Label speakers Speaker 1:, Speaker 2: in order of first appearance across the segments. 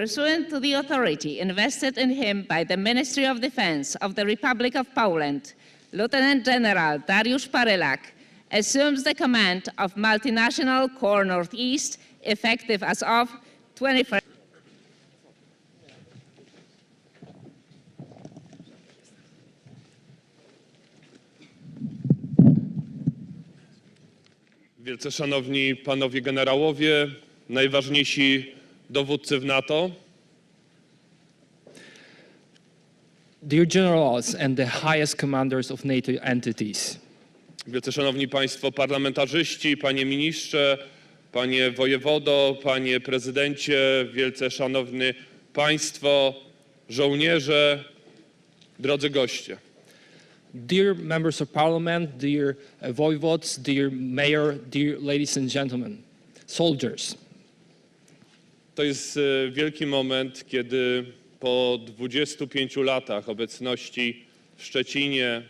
Speaker 1: pursuant to the authority invested in him by the Ministry of Defense of the Republic of Poland, Lieutenant General Dariusz Parylak assumes the command of Multinational Corps Northeast effective as of 21st.
Speaker 2: Wielce szanowni panowie generałowie, najważniejsi dowódcy w NATO,
Speaker 3: Dear generals and the highest commanders of NATO entities,
Speaker 2: wielce szanowni państwo parlamentarzyści, panie ministrze, panie wojewodo, panie prezydencie, wielce szanowny państwo, żołnierze, drodzy goście.
Speaker 3: dear members of parliament, dear uh, voivodes, dear mayor, dear ladies and gentlemen, soldiers.
Speaker 2: To jest e, wielki moment, kiedy po 25 latach obecności w Szczecinie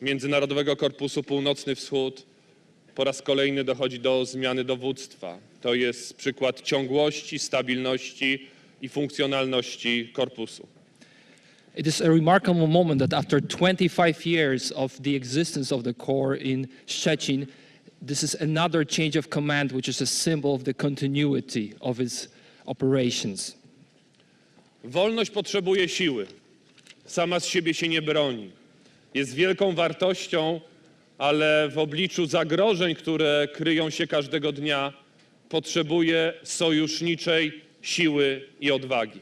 Speaker 2: Międzynarodowego Korpusu Północny Wschód po raz kolejny dochodzi do zmiany dowództwa. To jest przykład ciągłości, stabilności i funkcjonalności korpusu.
Speaker 3: It is a remarkable moment that after 25 years of the existence of the Corps in Szczecin, this is another change of command, which is a symbol of the continuity of its operations.
Speaker 2: Wolność potrzebuje siły. Sama z siebie się nie broni. Jest wielką wartością, ale w obliczu zagrożeń, które kryją się każdego dnia, potrzebuje sojuszniczej siły i odwagi.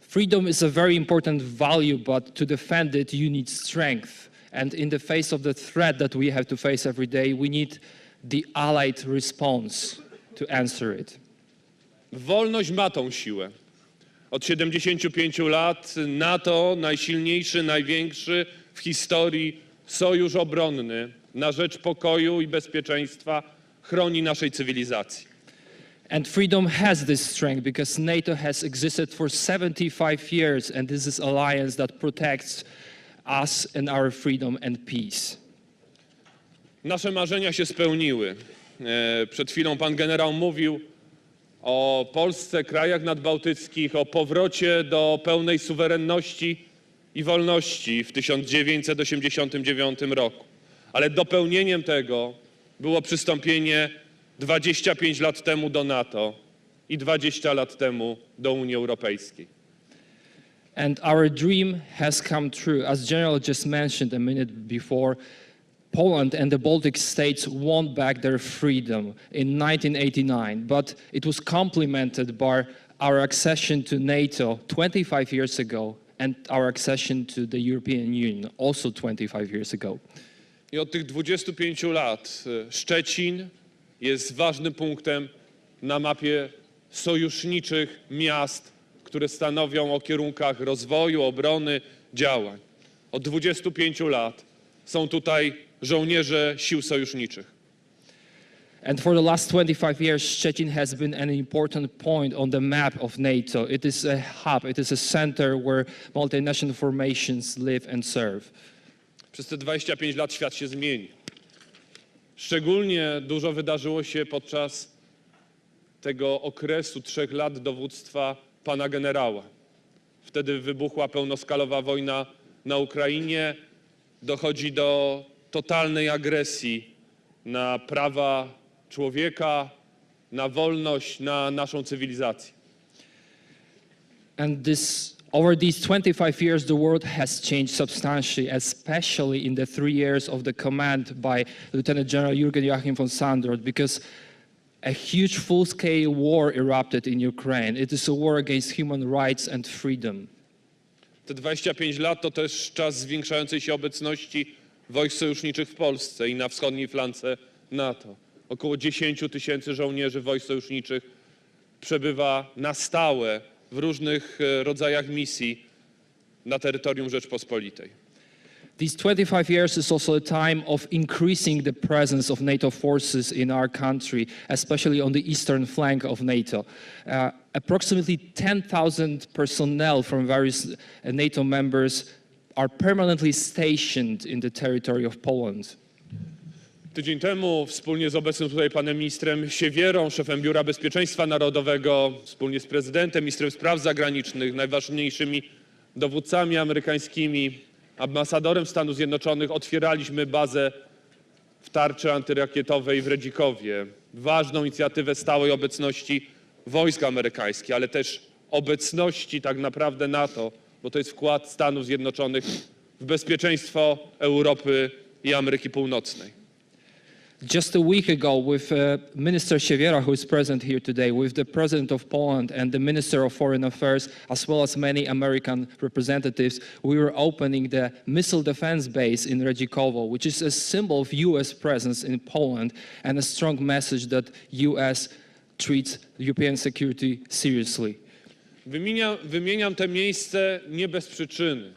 Speaker 3: Freedom is a very important value, but to defend it, you need strength. And in the face of the threat that we have to face every day, we need the allied response to answer it.
Speaker 2: Wolność ma tą siłę. Od 75 lat NATO, najsilniejszy, największy w historii sojusz obronny na rzecz pokoju i bezpieczeństwa chroni naszej cywilizacji.
Speaker 3: And freedom has this strength because NATO has existed for 75 years, and this is alliance that protects us and our freedom and peace.
Speaker 2: Nasze marzenia się spełniły. E, Przed chwilą pan generał mówił o Polsce, krajach nadbałtyckich, o powrocie do pełnej suwerenności i wolności w 1989 roku. Ale dopełnieniem tego było przystąpienie 25 lat temu do NATO i 20 lat temu do Unii Europejskiej.
Speaker 3: And our dream has come true. As General just mentioned a minute before, Poland and the Baltic states won back their freedom in 1989, but it was complemented by our accession to NATO 25 years ago and our accession to the European Union also 25 years ago.
Speaker 2: I od tych 25 lat Szczecin jest ważnym punktem na mapie sojuszniczych miast, które stanowią o kierunkach rozwoju, obrony, działań. Od 25 lat są tutaj żołnierze sił sojuszniczych.
Speaker 3: And for the last 25 years, Szczecin has been an important point on the map of NATO. It is a hub, it is a center where multinational formations live and serve.
Speaker 2: Przez te 25 lat świat się zmieni. Szczególnie dużo wydarzyło się podczas tego okresu trzech lat dowództwa pana generała. Wtedy wybuchła pełnoskalowa wojna na Ukrainie. Dochodzi do totalnej agresji na prawa człowieka, na wolność, na naszą cywilizację.
Speaker 3: And this, over these 25 years, the world has changed substantially, especially in the three years of the command by Lieutenant General Jürgen Joachim von Sandroth, because a huge full-scale war erupted in Ukraine. It is a war against human rights and freedom.
Speaker 2: Te 25 lat to też czas zwiększającej się obecności wojsk sojuszniczych w Polsce i na wschodniej flance NATO. Około 10 tysięcy żołnierzy wojsk sojuszniczych przebywa na stałe w różnych e, rodzajach misji na terytorium Rzeczpospolitej.
Speaker 3: These 25 years is also a time of increasing the presence of NATO forces in our country, especially on the eastern flank of NATO. Uh, approximately 10,000 personnel from various uh, NATO members are permanently stationed in the territory of Poland.
Speaker 2: Tydzień temu wspólnie z obecnym tutaj panem ministrem Siewierą, szefem Biura Bezpieczeństwa Narodowego, wspólnie z prezydentem, ministrem spraw zagranicznych, najważniejszymi dowódcami amerykańskimi, ambasadorem Stanów Zjednoczonych otwieraliśmy bazę w tarczy antyrakietowej w Redzikowie. Ważną inicjatywę stałej obecności wojsk amerykańskich, ale też obecności tak naprawdę NATO, bo to jest wkład Stanów Zjednoczonych w bezpieczeństwo Europy i Ameryki Północnej.
Speaker 3: Just a week ago, with uh, Minister Siewiera, who is present here today, with the President of Poland and the Minister of Foreign Affairs, as well as many American representatives, we were opening the missile defense base in Redzikowo, which is a symbol of U.S. presence in Poland and a strong message that U.S. treats European security seriously.
Speaker 2: Wymienia, wymieniam te miejsce nie bez przyczyny,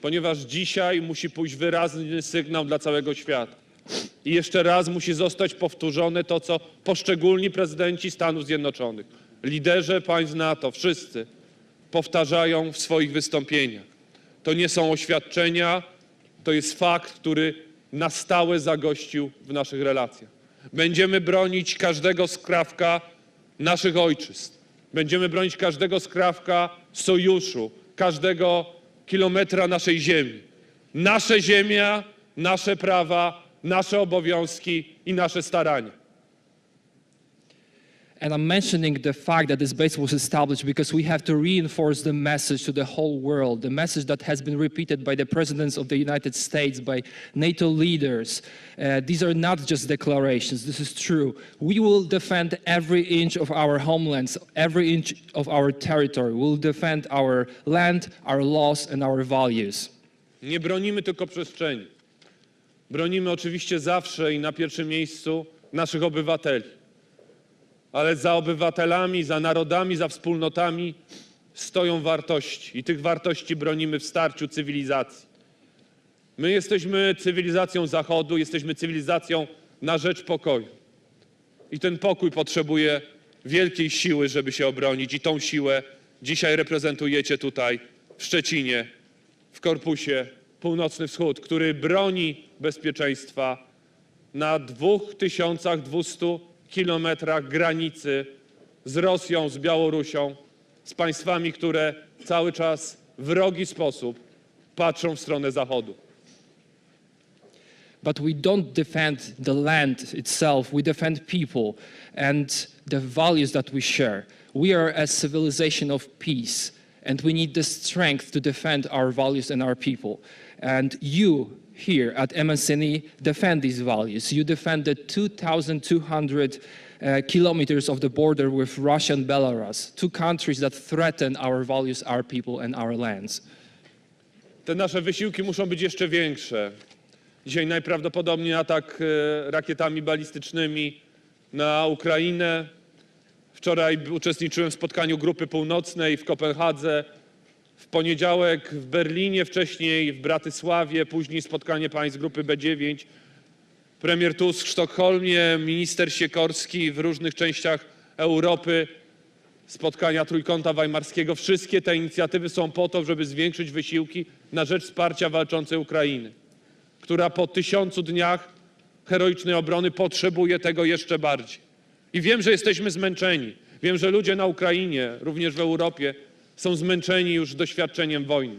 Speaker 2: ponieważ dzisiaj musi pójść wyraźny sygnał dla całego świata. I jeszcze raz musi zostać powtórzone to, co poszczególni prezydenci Stanów Zjednoczonych, liderzy państw NATO, wszyscy powtarzają w swoich wystąpieniach. To nie są oświadczenia, to jest fakt, który na stałe zagościł w naszych relacjach. Będziemy bronić każdego skrawka naszych ojczyzn. Będziemy bronić każdego skrawka sojuszu, każdego kilometra naszej ziemi. Nasze ziemia, nasze prawa, nasze obowiązki i nasze starania.
Speaker 3: And I'm mentioning the fact that this base was established because we have to reinforce the message to the whole world, the message that has been repeated by the presidents of the United States, by NATO leaders. Uh, these are not just declarations, this is true. We will defend every inch of our homelands, every inch of our territory. We'll defend our land, our laws, and our values.
Speaker 2: Nie bronimy tylko przestrzeni. Bronimy oczywiście zawsze i na pierwszym miejscu naszych obywateli. Ale za obywatelami, za narodami, za wspólnotami stoją wartości. I tych wartości bronimy w starciu cywilizacji. My jesteśmy cywilizacją Zachodu, jesteśmy cywilizacją na rzecz pokoju. I ten pokój potrzebuje wielkiej siły, żeby się obronić. I tą siłę dzisiaj reprezentujecie tutaj w Szczecinie, w Korpusie Północny Wschód, który broni bezpieczeństwa na 2200 kilometrach granicy z Rosją, z Białorusią, z państwami, które cały czas wrogi sposób patrzą w stronę Zachodu.
Speaker 3: But we don't defend the land itself, we defend people and the values that we share. We are a civilization of peace, and we need the strength to defend our values and our people. And you here at MSNE defend these values. You defend the 2,200 uh, kilometers of the border with Russia and Belarus, two countries that threaten our values, our people, and our lands.
Speaker 2: Te nasze wysiłki muszą być jeszcze większe. Dzisiaj najprawdopodobniej atak e, rakietami balistycznymi na Ukrainę. Wczoraj uczestniczyłem w spotkaniu Grupy Północnej w Kopenhadze. W poniedziałek w Berlinie, wcześniej w Bratysławie, później spotkanie państw Grupy B9. Premier Tusk w Sztokholmie, minister Sikorski w różnych częściach Europy spotkania Trójkąta Weimarskiego. Wszystkie te inicjatywy są po to, żeby zwiększyć wysiłki na rzecz wsparcia walczącej Ukrainy, która po tysiącu dniach heroicznej obrony potrzebuje tego jeszcze bardziej. I wiem, że jesteśmy zmęczeni. Wiem, że ludzie na Ukrainie, również w Europie, są zmęczeni już doświadczeniem wojny.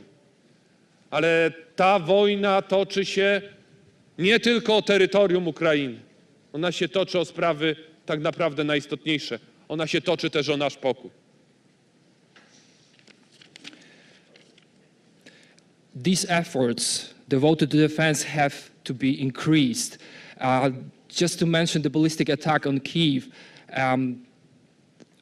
Speaker 2: Ale ta wojna toczy się nie tylko o terytorium Ukrainy. Ona się toczy o sprawy tak naprawdę najistotniejsze. Ona się toczy też o nasz pokój.
Speaker 3: these efforts devoted to defense have to be increased. Uh, just to mention the ballistic attack on Kiev, um,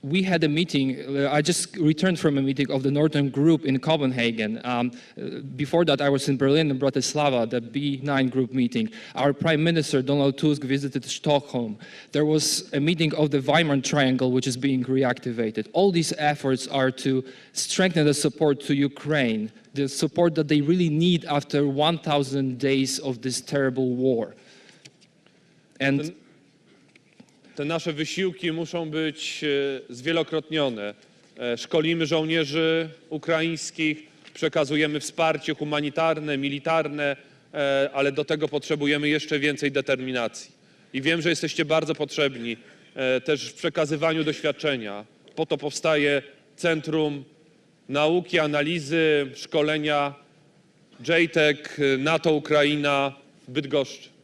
Speaker 3: we had a meeting. uh, I just returned from a meeting of the Northern Group in Copenhagen. Um, uh, before that, I was in Berlin and Bratislava, the B9 group meeting. Our Prime Minister, Donald Tusk, visited Stockholm. There was a meeting of the Weimar Triangle, which is being reactivated. All these efforts are to strengthen the support to Ukraine, the support that they really need after 1,000 days of this terrible war. And
Speaker 2: Te nasze wysiłki muszą być e, zwielokrotnione. E, Szkolimy żołnierzy ukraińskich, przekazujemy wsparcie humanitarne, militarne, e, ale do tego potrzebujemy jeszcze więcej determinacji. i wiem, że jesteście bardzo potrzebni też w przekazywaniu doświadczenia. Po to powstaje Centrum Nauki, Analizy, Szkolenia JTEC, NATO Ukraina w Bydgoszczy.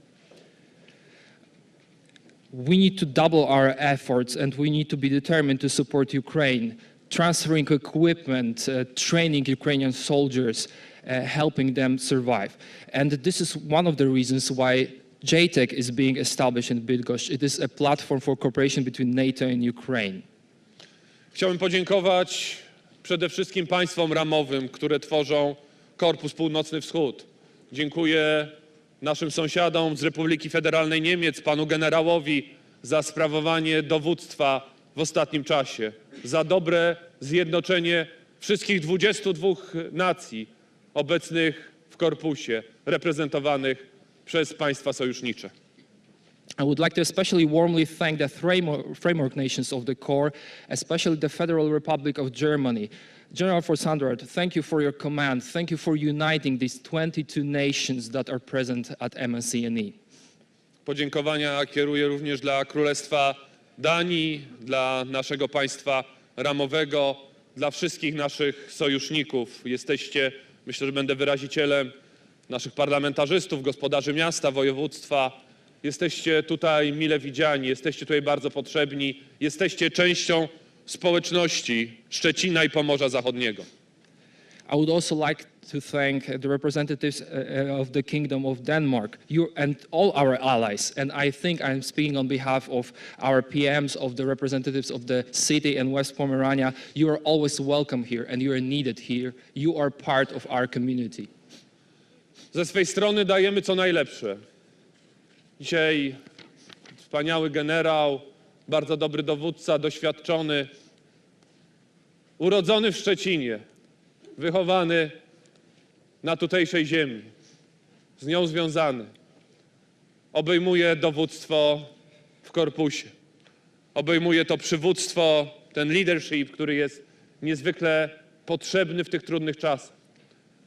Speaker 3: We need to double our efforts and we need to be determined to support Ukraine, transferring equipment, uh, training Ukrainian soldiers, uh, helping them survive. And this is one of the reasons why JTEC is being established in Bydgoszcz. It is a platform for cooperation between NATO and Ukraine.
Speaker 2: Chciałbym podziękować przede wszystkim państwom ramowym, które tworzą Korpus Północny Wschód. Dziękuję naszym sąsiadom z Republiki Federalnej Niemiec, panu generałowi za sprawowanie dowództwa w ostatnim czasie, za dobre zjednoczenie wszystkich 22 nacji obecnych w korpusie, reprezentowanych przez państwa sojusznicze.
Speaker 3: I would like to especially warmly thank the framework, framework nations of the Corps, especially the Federal Republic of Germany. General Forsandrart, thank you for your command. Thank you for uniting these 22 nations that are present at MSCNE.
Speaker 2: Podziękowania kieruję również dla Królestwa Danii, dla naszego państwa ramowego, dla wszystkich naszych sojuszników. Jesteście, myślę, że będę wyrazicielem naszych parlamentarzystów, gospodarzy miasta, województwa. Jesteście tutaj mile widziani, jesteście tutaj bardzo potrzebni, jesteście częścią społeczności Szczecina i Pomorza Zachodniego.
Speaker 3: I would also like to thank the representatives uh, uh, of the Kingdom of Denmark you, and all our allies. And I think I'm speaking on behalf of our PMs, of the representatives of the city and West Pomerania. You are always welcome here and you are needed here. You are part of our community.
Speaker 2: Ze swej strony dajemy co najlepsze. Dzisiaj wspaniały generał, bardzo dobry dowódca, doświadczony, urodzony w Szczecinie, wychowany na tutejszej ziemi, z nią związany. Obejmuje dowództwo w korpusie. Obejmuje to przywództwo, ten leadership, który jest niezwykle potrzebny w tych trudnych czasach.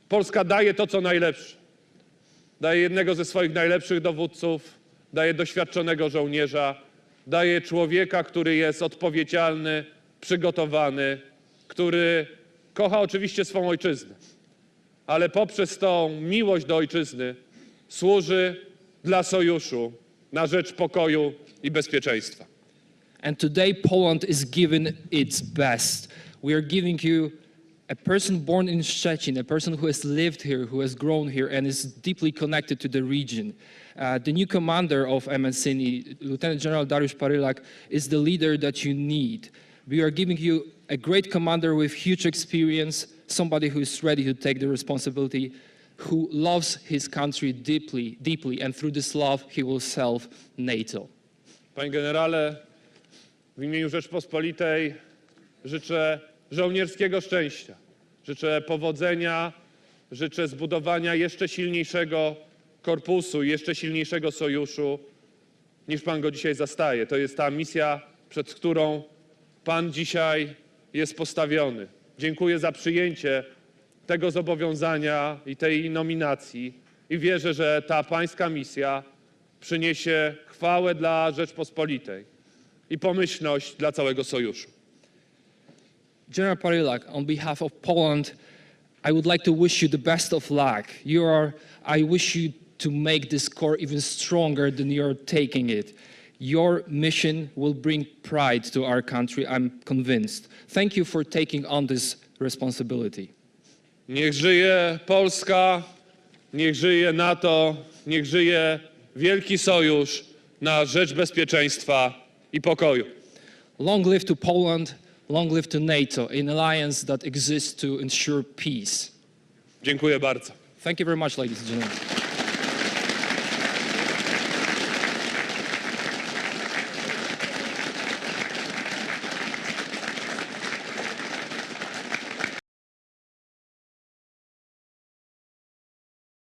Speaker 2: Polska daje to, co najlepsze daje jednego ze swoich najlepszych dowódców, daje doświadczonego żołnierza, daje człowieka, który jest odpowiedzialny, przygotowany, który kocha oczywiście swą ojczyznę, ale poprzez tą miłość do ojczyzny służy dla sojuszu na rzecz pokoju i bezpieczeństwa.
Speaker 3: And today, Poland is given its best. We are giving you a person born in Szczecin, a person who has lived here, who has grown here, and is deeply connected to the region. Uh, the new commander of MSCNI, Lieutenant General Dariusz Parylak, is the leader that you need. We are giving you a great commander with huge experience, somebody who is ready to take the responsibility, who loves his country deeply, deeply, and through this love, he will serve NATO.
Speaker 2: Panie generale, w imieniu Rzeczpospolitej życzę żołnierskiego szczęścia, życzę powodzenia, życzę zbudowania jeszcze silniejszego korpusu, jeszcze silniejszego sojuszu, niż Pan go dzisiaj zastaje. To jest ta misja, przed którą Pan dzisiaj jest postawiony. Dziękuję za przyjęcie tego zobowiązania i tej nominacji i wierzę, że ta Pańska misja przyniesie chwałę dla Rzeczpospolitej i pomyślność dla całego sojuszu.
Speaker 3: General Parylak, on behalf of Poland, I would like to wish you the best of luck. You are, I wish you to make this core even stronger than you're taking it. Your mission will bring pride to our country, I'm convinced. Thank you for taking on this responsibility.
Speaker 2: Niech żyje Polska, niech żyje NATO, niech żyje wielki sojusz na rzecz bezpieczeństwa i pokoju.
Speaker 3: Long live to Poland, long live to NATO, an alliance that exists to ensure peace.
Speaker 2: Dziękuję bardzo.
Speaker 3: Thank you very much, ladies and gentlemen.